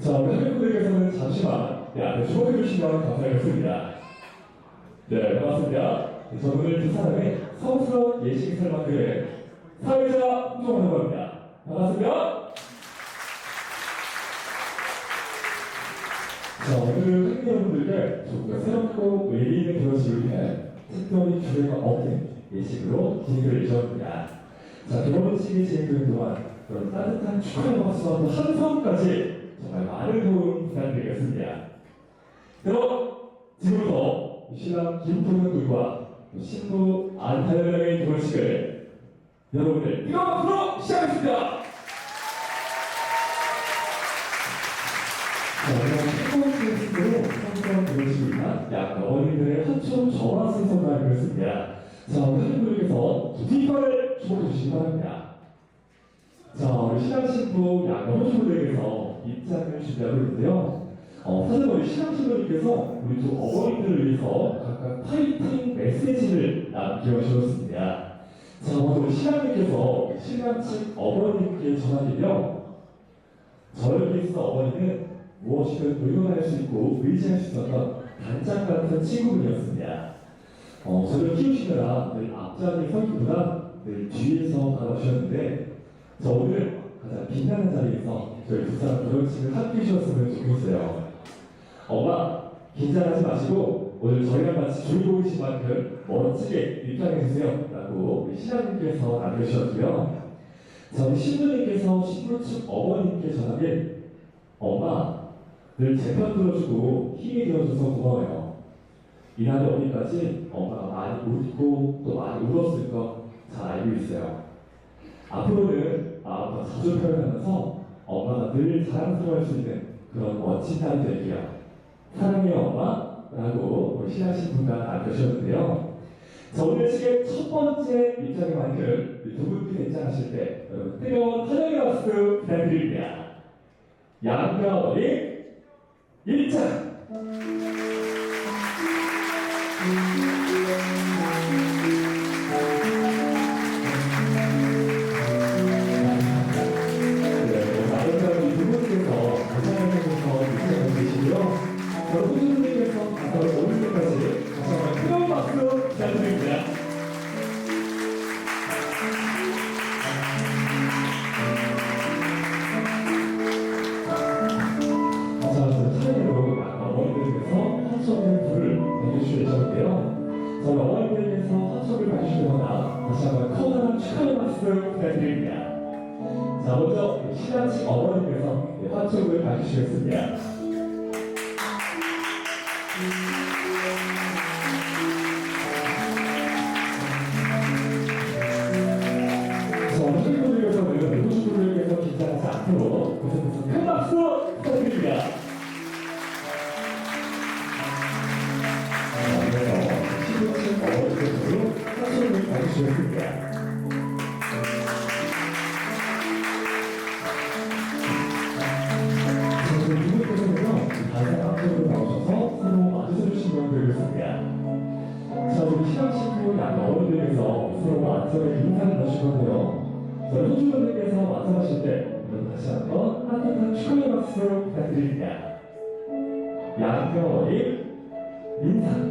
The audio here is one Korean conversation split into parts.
자, 우리 학생분들께서는 잠시만 네, 앞에 주목해 주시면 감사하겠습니다. 네, 반갑습니다. 네, 저분을 두 사람의 성스러운 예식 설만들의 사회자 홍종원이라고 합니다. 반갑습니다. 자, 오늘은 학생 여러분들께 조금 더 새롭고 의미 있는 결혼식을 위해 특별히 규례가 없는 예식으로 기획을 예정합니다. 자, 결혼식이 진행되는 동안 그런 따뜻한 축하의 박수와 또 함성까지 정말 많은 도움 부탁드리겠습니다. 그럼 지금부터 신랑 김동현 군과 또 신부 안타연의 결혼식을 여러분들 뜨거운 박수로 시작하겠습니다. 약 어머니들의 한초 전화 순서가 되겠습니다. 자, 우리 뒷발을 주목해 주시기 바랍니다. 자, 우리 신랑 신부 양가부 신부들에게서 입장을 준비하고 있는데요. 어, 사실 우리 신랑 신부님께서 우리 두 어머니들을 위해서 각각 파이팅 메시지를 남겨주셨습니다. 자, 먼저 신랑님께서 신랑 측 어머님께 전하기며 저에게 있어 어머니는 무엇이든 의논할 수 있고 의지할 수 있었던 단짝 같은 친구분이었습니다. 어, 저를 키우시느라 늘 앞자리에 서기보다 늘 뒤에서 바라주셨는데 저 오늘 가장 빛나는 자리에서 저희 두 사람 결혼식을 함께 해주셨으면 좋겠어요. 엄마, 긴장하지 마시고 오늘 저희랑 같이 주인공이신 만큼 멋지게 입장해주세요. 라고 우리 신랑님께서 남겨주셨고요. 자, 우리 신부님께서 신부 측 어머님께 전하길 엄마, 늘 제 편 들어주고 힘이 되어줘서 고마워요. 이날이 어디까지 엄마가 많이 웃고 또 많이 울었을 거 잘 알고 있어요. 앞으로는 아빠 자주 표현하면서 엄마가 늘 자랑스러워할 수 있는 그런 멋진 딸이 될게요. 사랑해요 엄마 라고 우리 신하신 분과 남겨주셨는데요. 자 오늘 시계 첫 번째 입장의 만큼 두 분께서 입장하실 때 여러분 뜨거운 환영의 박수 부탁드립니다. 양가어리 입장! 시간 친구 양 어머니들께서 서로 안전에 인사를. 저희 호주분들께서 완성하실 때, 다시 한번 따뜻한 축하의 박수 부탁드립니다. 양겨어리 인사.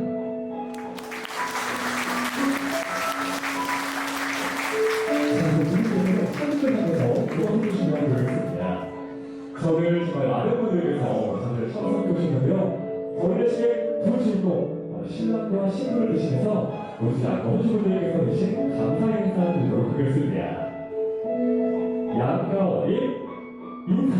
저를 정말 많은 분들께서 저를 처음 섬겨주시는데요. 저희 시에 두 주인공, 어, 신랑과 신부를 대신해서 우리 양거주분들께서 대신 감사 인사 드리도록 하겠습니다. 양가 어린 인사.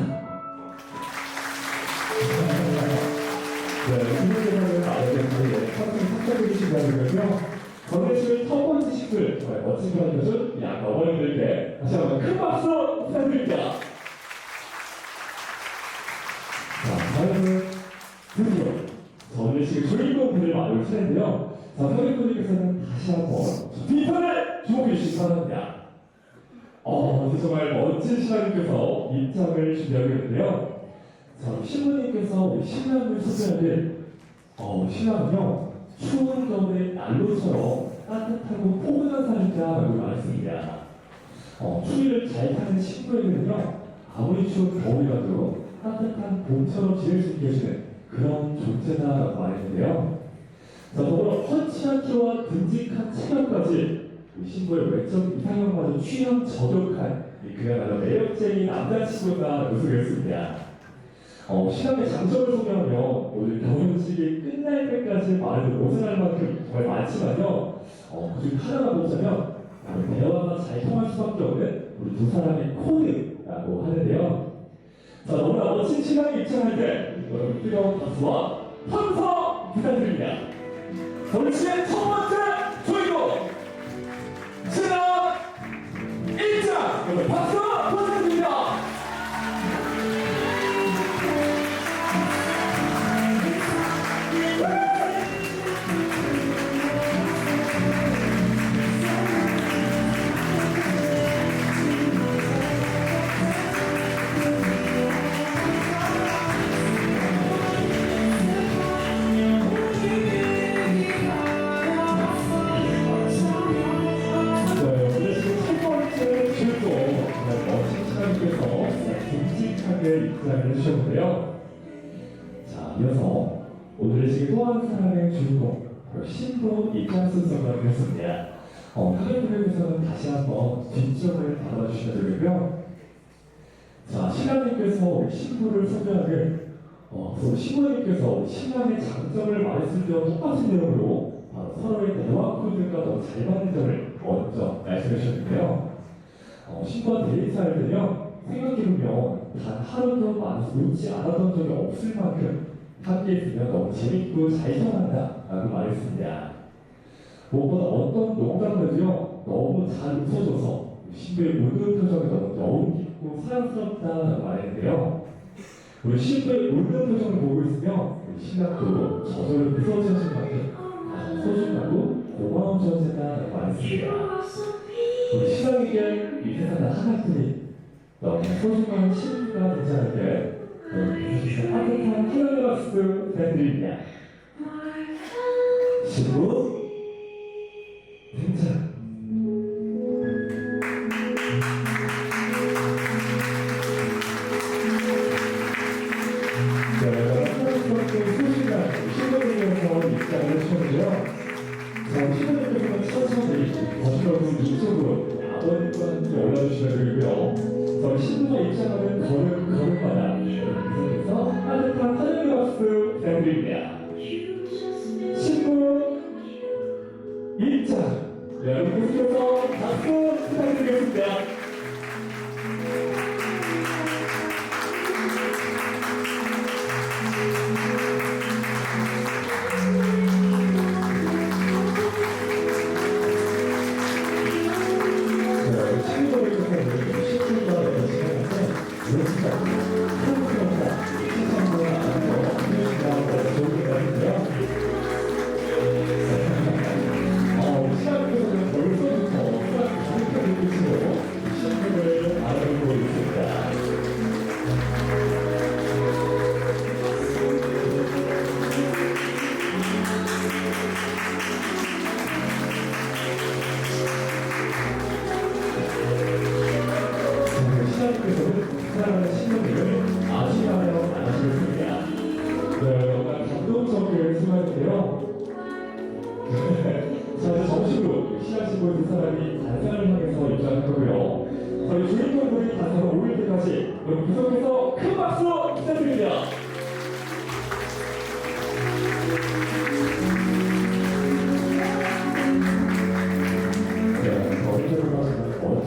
네, 신부께서는 아이들 자리에 선생 탑재해 주시기 바라고요. 전해줄 첫 번째 식들 정말 멋진 변해준 양 어머니들께 다시 한번 큰 박수 부탁드립니다. 자, 다음은 드디어 저는 지금 주인공들을 마을 차례인데요. 자, 서리분들께서는 다시 한번 뒷판을 주목해 주시기 바랍니다. 어, 정말 멋진 신랑님께서 입장을 준비하고 있는데요. 자, 신부님께서 우리 신랑을 소개하길, 어, 신랑은요, 추운 겨울의 난로처럼 따뜻하고 포근한 사람이다라고 말했습니다. 어, 추위를 잘 타는 신부에게는요, 아무리 추운 겨울이라도 따뜻한 봄처럼 지낼 수 있게 해주는 그런 존재다라고 말했는데요. 자, 더불어 훤칠한 키와 듬직한 체격까지 그 신부의 외적 이상형마저 취향 저격한 이 그야말로 매력쟁이 남자친구다라고 소개했습니다. 어, 신앙의 장점을 소개하면 오늘 결혼식이 끝날 때까지 말을 모자랄 만큼 정말 많지만요. 어, 그중 하나만 보자면 대화가 잘 통할 수밖에 없는 우리 두 사람의 코드라고 하는데요. 자, 너무나 멋진 신랑이 입장할 때 여러분 뜨거운 박수와 함성 부탁드립니다. 시의 첫 번째 주인공 신랑 입장! 여러분 박수 입장을 해주셨는데요. 자, 이어서 오늘 지금 또한 사람의 주인공 바로 신부 입장 순서가 되었습니다. 어, 하객분들께서는 다시 한번 뒷쪽을 바라봐주시면 되고요. 자, 신랑님께서 우리 신부를 소개하는 어, 또 신부님께서 신랑의 장점을 말했을 때와 똑같은 내용으로 바로 서로의 대화 코드가 너무 잘 맞는 점을 먼저 말씀해 주셨는데요. 어, 신부와 데이트할 때요, 생각해보면 단 하루도 웃지 않았던 적이 없을 만큼 함께 있으면 너무 재밌고 잘 통한다 라고 말했습니다. 무엇보다 어떤 농담들도요, 너무 잘 웃어줘서 신부의 웃는 표정이 너무 너무 깊고 사랑스럽다라고 말했는데요. 우리 신부의 웃는 표정을 보고 있으면 신랑도 저절로 미소지어질 만큼 아주 소중하고 고마운 존재다라고 말했습니다. 우리 신랑에게 이 세상 단 하나뿐인 너무 소중한 신부 테스트가 괜찮은데 따뜻한 플라이어스 밴드입니다. 19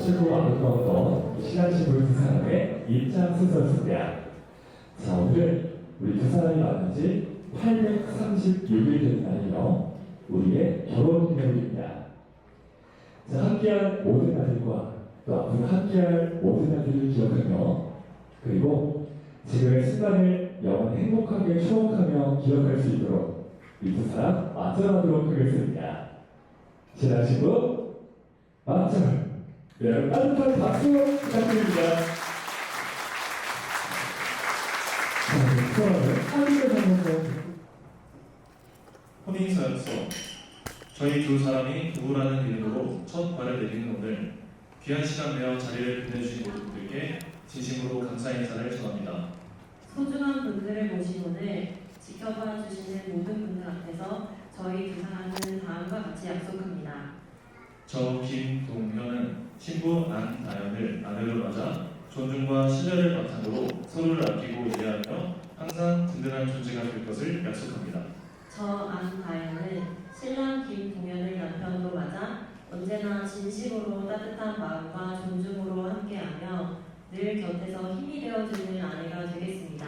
멋지고 아름다웠던 두 사람의 입장 순서였습니다. 자, 오늘 우리 두 사람이 만난 지 836일 된 날이요. 우리의 결혼 기념일입니다. 자, 함께한 모든 날들과 또 앞으로 함께할 모든 날들을 기억하며 그리고 지금의 순간을 영원히 행복하게 추억하며 기억할 수 있도록 이 두 사람 맞춰가도록 하겠습니다. 신랑 신부 맞춰! 네, 여러분 따뜻한 박수 부탁드립니다. 혼인사였어. 저희 두 사람이 부부라는 이름으로 첫 발을 내딛는 오늘 귀한 시간 내어 자리를 빛내주신 모든 분들께 진심으로 감사 인사를 전합니다. 소중한 분들을 모신 오늘 지켜봐 주시는 모든 분들 앞에서 저희 두 사람은 다음과 같이 약속합니다. 저 김동현은 신부 안다연을 아내로 맞아 존중과 신뢰를 바탕으로 서로를 아끼고 이해하며 항상 든든한 존재가 될 것을 약속합니다. 저 안다현은 신랑 김동현을 남편으로 맞아 언제나 진심으로 따뜻한 마음과 존중으로 함께하며 늘 곁에서 힘이 되어주는 아내가 되겠습니다.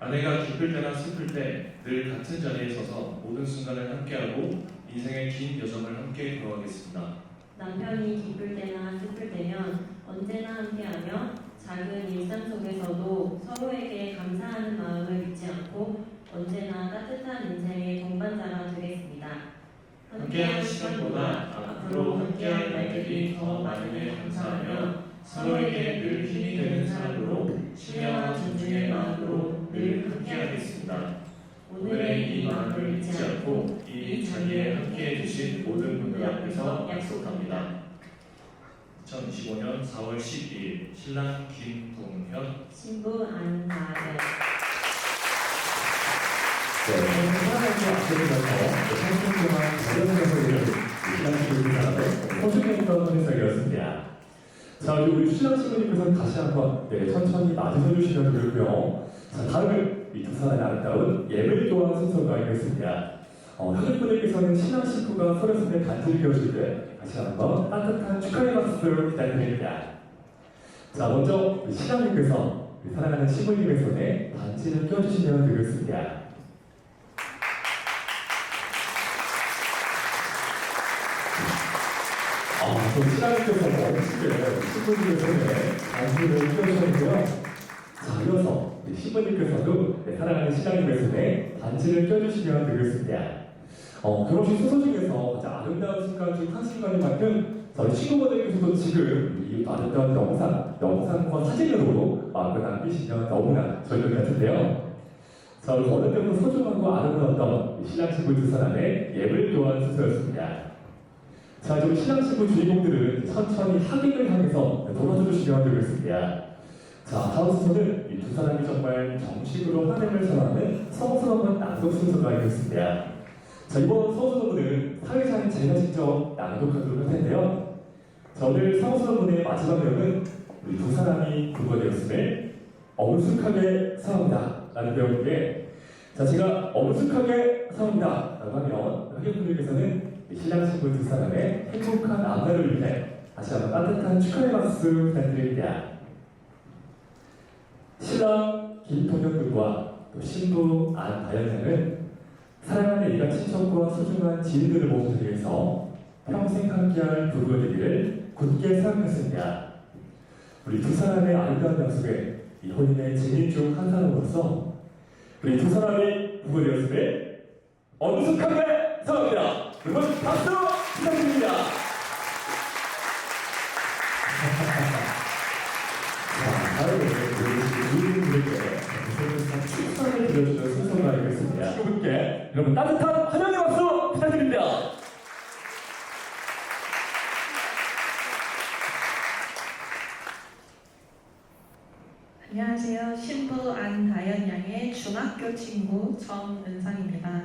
아내가 기쁠 때나 슬플 때 늘 같은 자리에 서서 모든 순간을 함께하고 인생의 긴 여정을 함께 걸어가겠습니다. 남편이 기쁠 때나 슬플 때면 언제나 함께하며 작은 일상 속에서도 서로에게 감사하는 마음을 잊지 않고 언제나 따뜻한 인생의 동반자가 되겠습니다. 함께한 시간보다 앞으로 함께할 날들이 더 많음에 감사하며 서로에게 늘 힘이 되는 사람으로 신뢰와 존중의 마음으로 늘 함께하겠습니다. 오늘의 이 마음을 잊지 않고 이 자리에 함께해 주신 모든 분들 앞에서 약속합니다. 2025년 4월 12일 신랑 김동현 신부 안나연 네, 사랑하는 앞서면서 동안 자연에서 이런 친구들 사람의 소중했던 해석이었습니다. 자, 우리 신랑 친구님께서는 다시 한번 네, 천천히 맞으셔 주시면 되고요. 자, 다음은 이 두 사람의 아름다운 예물 교환 순서가 있겠습니다. 어, 하객분들께서는 신랑 신부가 서로 손에 반지를 끼워줄 때 다시 한번 따뜻한 축하의 박수 부탁드립니다. 자, 먼저 우리 신랑님께서 사랑하는 신부님의 손에 반지를 껴주시면 되겠습니다. 아, 저 신랑님께서 멋지게 신부님의 손에 반지를 껴주셨는데요. 자, 이어서 우리 신부님께서도 네, 사랑하는 신랑님의 손에 반지를 껴주시면 되겠습니다. 어, 중에서 가장 아름다운 순간 중 한 순간인 만큼 저희 친구분들께서도 지금 이 아름다운 영상, 영상과 사진으로 마음을 남기시면 너무나 저희 같은데요. 자, 오늘 어느 때보다 소중하고 아름다웠던 이 신랑 신부 두 사람의 예물 교환 순서였습니다. 자, 이제 신랑 신부 주인공들은 천천히 하객을 향해서 돌아줘 주시면 되겠습니다. 자, 다음 순서는 이 두 사람이 정말 정식으로 하나님을 전하는 성스러운 낭독 순서가 있겠습니다. 자, 이번 성수노부는 사회자인 제가 직접 낭독하도록 할 텐데요. 자, 오늘 성수노부의 마지막 내용은 우리 두 사람이 부부가 되었음을 엄숙하게 사옵니다. 라는 내용인데, 자, 제가 엄숙하게 사옵니다. 라고 하면, 하객분들께서는 이 신랑 신부 두 사람의 행복한 앞날을 위해 다시 한번 따뜻한 축하의 박수 부탁드립니다. 신랑 김동현 군과 또 신부 안다연 양은 사랑하는 일가 친척과 소중한 지인들을 모시기 위해서 평생 함께할 부부가 되기를 굳게 생각했습니다. 우리 두 사람의 아름다운 약속에 이 혼인의 증인 중 한 사람으로서 우리 두 사람이 부부 되었음을 엄숙하게 사랑합니다. 여러분 박수 부탁드립니다. 자, 다음은 우리 주인분들께 축사를 드려주는 순서가 있겠습니다. 친구분께 여러분 따뜻한 환영의 박수 부탁드립니다. 안녕하세요. 신부 안다연 양의 중학교 친구 정은상입니다.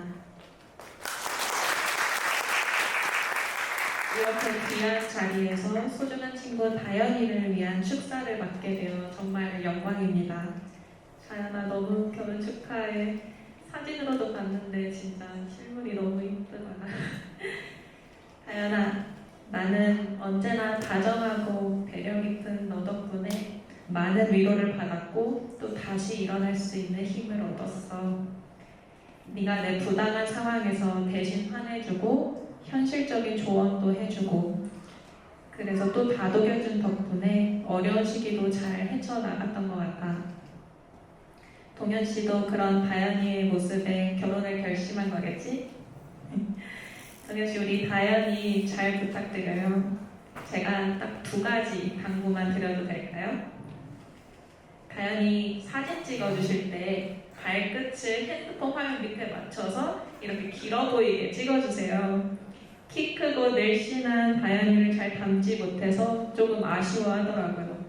이렇게 귀한 자리에서 소중한 친구 다연이를 위한 축사를 맡게 되어 정말 영광입니다. 자연아 너무 결혼 축하해. 사진으로도 봤는데 진짜 실물이 너무 이쁘다. 다연아 나는 언제나 다정하고 배려 깊은 너 덕분에 많은 위로를 받았고 또 다시 일어날 수 있는 힘을 얻었어. 네가 내 부당한 상황에서 대신 화내주고 현실적인 조언도 해주고 그래서 또 다독여준 덕분에 어려운 시기도 잘 헤쳐나갔던 것 같아. 동현 씨도 그런 다현이의 모습에 결혼을 결심한 거겠지? 동현 씨 우리 다현이 잘 부탁드려요. 제가 딱 두 가지 당부만 드려도 될까요? 다현이 사진 찍어주실 때 발끝을 핸드폰 화면 밑에 맞춰서 이렇게 길어 보이게 찍어주세요. 키 크고 늘씬한 다현이를 잘 담지 못해서 조금 아쉬워하더라고요.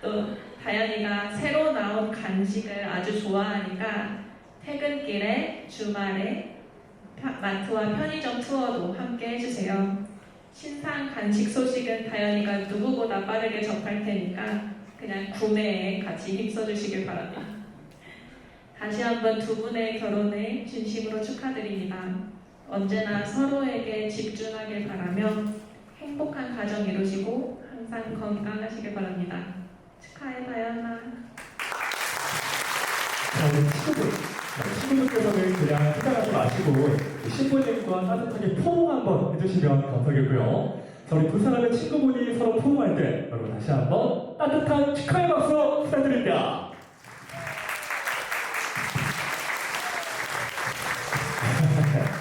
또 다현이가 새로 나온 간식을 아주 좋아하니까 퇴근길에 주말에 파- 마트와 편의점 투어도 함께 해주세요. 신상 간식 소식은 다현이가 누구보다 빠르게 접할 테니까 그냥 구매에 같이 힘써주시길 바랍니다. 다시 한번 두 분의 결혼을 진심으로 축하드립니다. 언제나 서로에게 집중하길 바라며 행복한 가정 이루시고 항상 건강하시길 바랍니다. 축하해 다현아. 자, 우리 친구들. 자, 친구들께서는 그냥 생각하지 마시고 신부님과 따뜻하게 포옹 한번 해주시면 감사하겠고요. 자, 우리 두 사람의 친구분이 서로 포옹할 때 여러분 다시 한번 따뜻한 축하의 박수 부탁드립니다.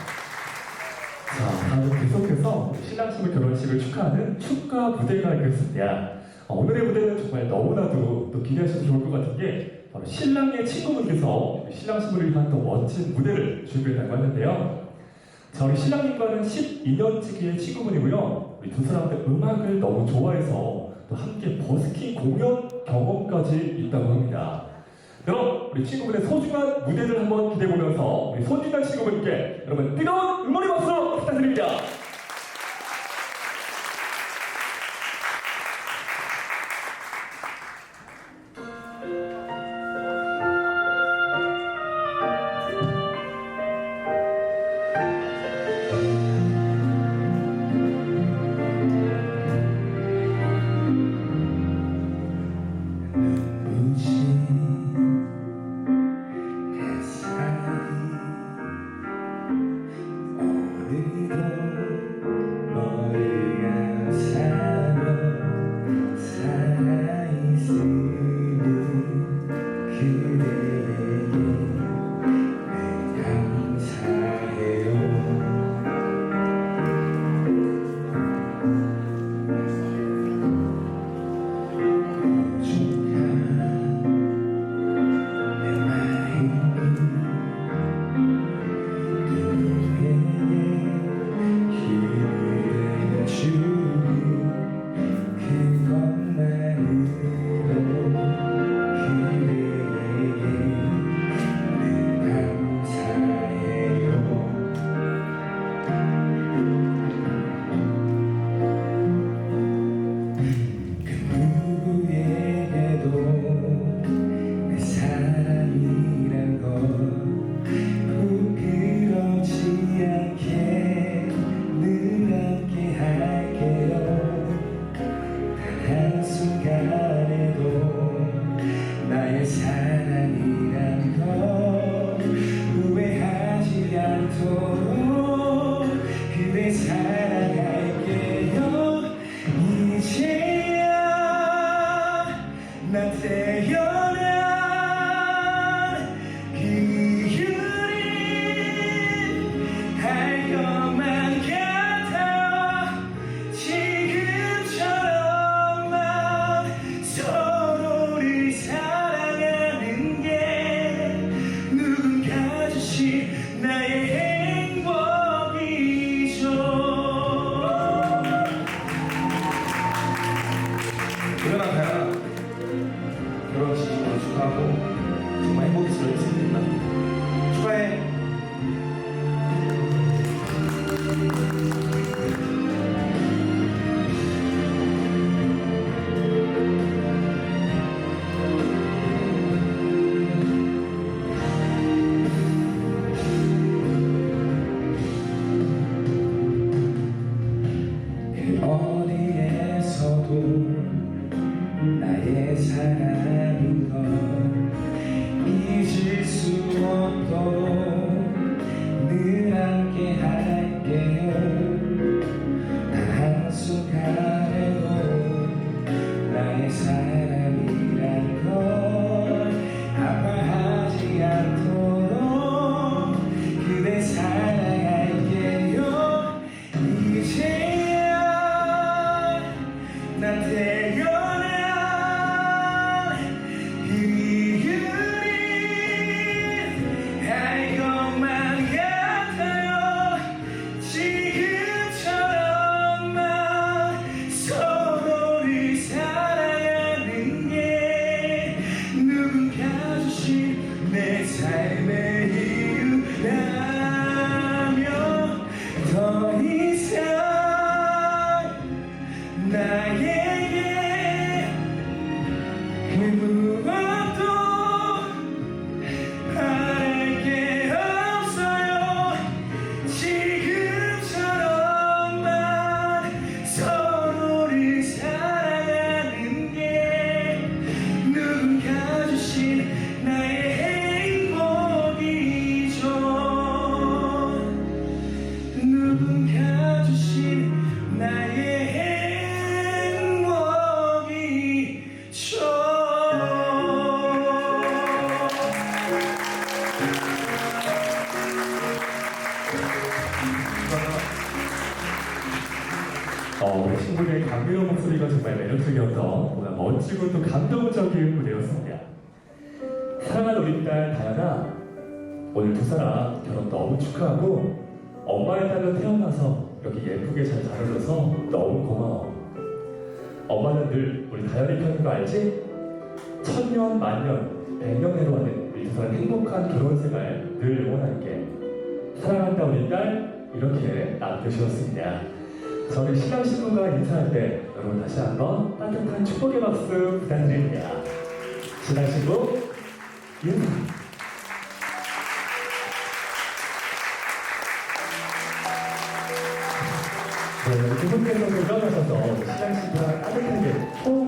계속해서 신랑 신부 결혼식을 축하하는 축가 무대가 있겠습니다. 어, 오늘의 무대는 정말 너무나도 또 기대하셔도 좋을 것 같은 게 바로 신랑의 친구분께서 신랑 신부를 위한 또 멋진 무대를 준비했다고 하는데요. 자, 우리 신랑님과는 12년지기의 친구분이고요. 우리 두 사람들 음악을 너무 좋아해서 또 함께 버스킹 공연 경험까지 있다고 합니다. 그럼 우리 친구분의 소중한 무대를 한번 기대해보면서 우리 손진아 친구분께 여러분 뜨거운 응원의 박수 부탁드립니다. 어, 우리 친구의 감미로운 목소리가 정말 매력적이었던 멋지고 또 감동적인 무대였습니다. 사랑하는 우리 딸 다현아, 오늘 두 사람 결혼 너무 축하하고 엄마의 딸로 태어나서 이렇게 예쁘게 잘 자라줘서 너무 고마워. 엄마는 늘 우리 다현이 편인 거 알지? 천년, 만년, 백년 내로하는 우리 두 사람 행복한 결혼 생활 늘 응원할게. 사랑한다 우리 딸 이렇게 남겨주셨습니다. 저희 신랑 신부가 인사할 때 여러분 다시 한번 따뜻한 축복의 박수 부탁드립니다. 신랑 신부 인사. 네, 두 분께서도 일어나셔서 신랑 신부랑 따뜻하게 호응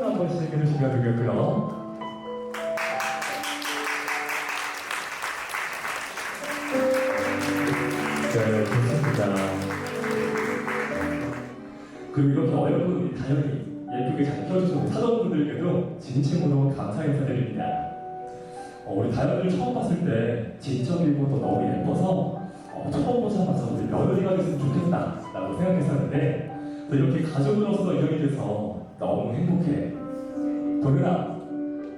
그리고 이렇게 어여쁜 다현이 예쁘게 잘 켜주시는 사전 분들께도 진심으로 감사 인사드립니다. 어, 우리 다현이를 처음 봤을 때 지적이고 또 너무 예뻐서 어, 처음 보자마자 우리 며느리가 됐으면 좋겠다 라고 생각했었는데 또 이렇게 가족으로서 인연이 돼서 너무 행복해. 도현아,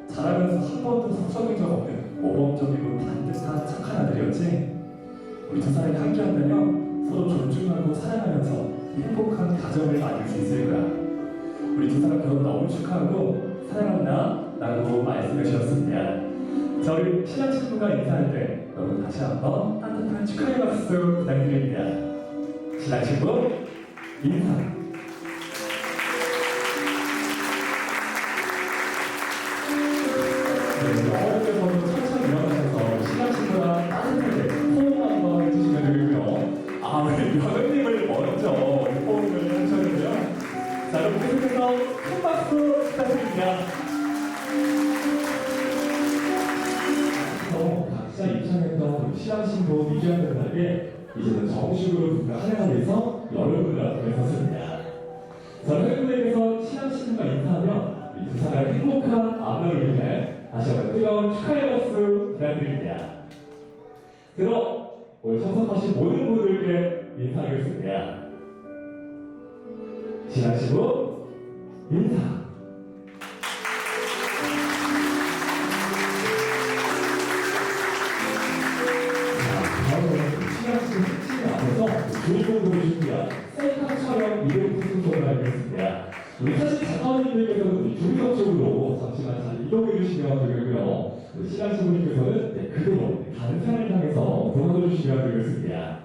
자라면서 한 번도 속썩인 적 없는 모범적이고 반듯한 착한 아들이었지? 우리 두 사람이 함께 한다면 서로 존중하고 사랑하면서 행복한 가정을 만들 수 있을 거야. 우리 두 사람 결혼 너무 축하하고 사랑한다 라고 말씀해 주셨습니다. 저희 신랑 친구가 인사할 때 여러분 다시 한번 따뜻한 축하의 박수 부탁드립니다. 신랑 친구 인사. 하겠습니다. 신부 인사. 우리 사진 작가님들께서는 우리 조리석 쪽으로 잠시만 잘 이동해 주시면 되겠고요. 신랑 신부님께서는 네, 그대로 단상을 향해서 도와줘 주시면 되겠습니다.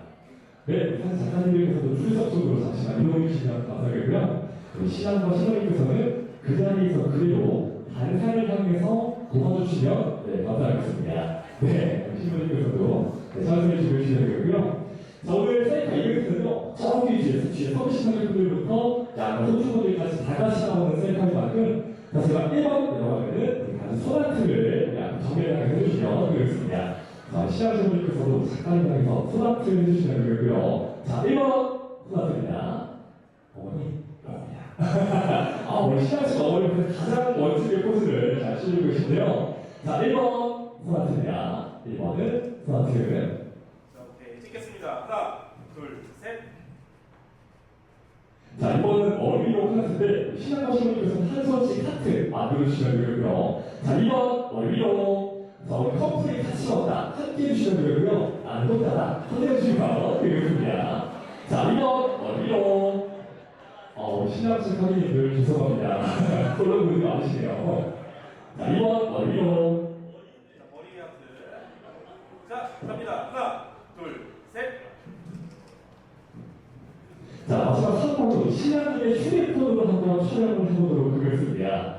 네, 사진 작가님들께서도 조리석 쪽으로 잠시만 이동해 주시면 감사하겠고요. 우리 신랑과 신부님께서는 그 자리에서 그대로 단상을 향해서 도와주시면 네, 감사하겠습니다. 네, 신부님께서도 네, 참석해 주시면 되겠고요. 자, 오늘 셀카 이벤트는요, 저기 뒤에, 뒤에 서비스하는 분들부터 약 호주분들까지 다 같이 나오는 셀카인 만큼, 자, 제가 1번 내려가면은 아주 소나트를 약 정리를 해주시면 되겠습니다. 자, 시청자분들께서도 작가님 향해서 소나트 해주시면 되겠고요. 자, 1번 소나트입니다. 어머니, 어머니야. 아, 오늘 시청자 어머니께서 가장 멋지게 포즈를 잘 취해주고 계신데요. 자, 1번 소나트입니다. 1번은 소나트. 자, 오케이. 찍겠습니다. 하나, 둘, 셋. 자, 이번은 어휘로 클래스인데, 신앙과 신부님께서는 한 손씩 하트 만들어주시면 되고요. 자, 2번 어휘로. 서울 커플이 같이 먹다 함께 해주시면 되고요. 안 아, 돕다가 혼내주시면 되겠습니다. 자, 1번 어디로? 어, 어 신학식 선생님들 죄송합니다. 그런 분이 많으시네요. 자, 2번 어디로? 자, 갑니다. 하나, 둘, 셋. 자, 마지막 3번으로 신학의 휴대폰으로 한번 출연을 해보도록 하겠습니다.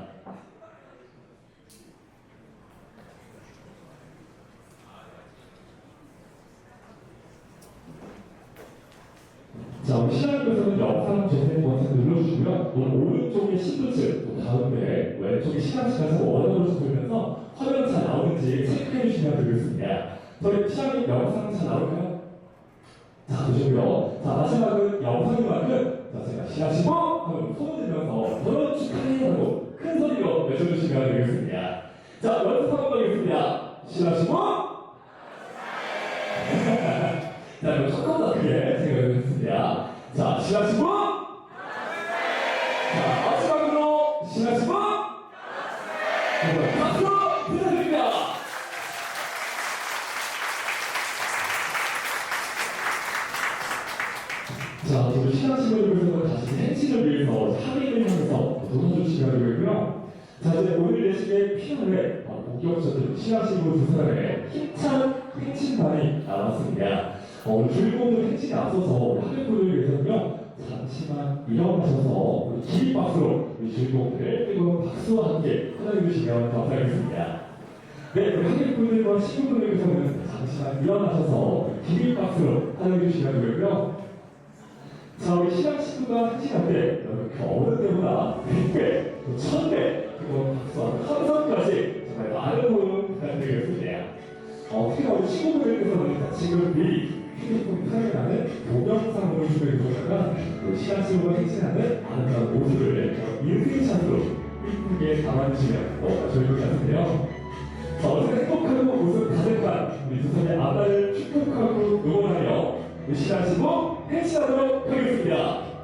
자, 우리 시장님께서는 영상 재생 버튼 눌러주시고요. 또 오른쪽에 또 가운데 왼쪽에 시간시간에서 원어로 돌면서 화면 잘 나오는지 체크해 주시면 되겠습니다. 저희 시장님 영상 잘 나올까요? 자, 보시고요. 자, 마지막은 영상이만큼 자, 제가 시작하시고 하면 손을 들면서 결혼 축하해라고 큰 소리로 외쳐주시면 되겠습니다. 자, 연습 한번 하겠습니다. 시작하시고 자, 그럼 더 크게 생각해보겠습니다. 자, 시작하시고 자, 마지막으로 자, 박수 부탁드립니다. 자, 시간 시간을 위해서 다시 행진을 위해서 합의를 하면서 도와주시면 되고요. 자, 이제 오늘 내식의 피아노에 목격자들 시간식으로 두 사람의 힘찬 행진반이 나왔습니다. 어, 오늘 주인공들 행진에 앞서서 우리 하객분을 위해서는요, 잠시만 일어나셔서 우리 기립박수로 우리 주인공들을 뜨거운 박수와 함께 찾아주시면 감사하겠습니다. 네, 우리 하객분들과 친구분을 위해서는 잠시만 일어나셔서 기립박수로 찾아주시면 되고요. 자, 우리 시간 친구가 행진할 때 이렇게 어느 때보다 100배, 또 1000배, 그리고 박수와 함성까지 정말 많은 호응 부탁드리겠습니다. 어, 특히나 우리 친구분들께서는 지금 미리 휴대폰 카메라는 동영상으로 준비해 보다가 시간 친구가 행진하는 아름다운 모습을 인생샷으로 이쁘게 담아주시면 너무 좋을 것 같은데요. 자, 어제가 행복하고 모습 가득한 우리 두 사람의 아빠를 축복하고 응원하며 시간 친구 행진하도록 하겠습니다.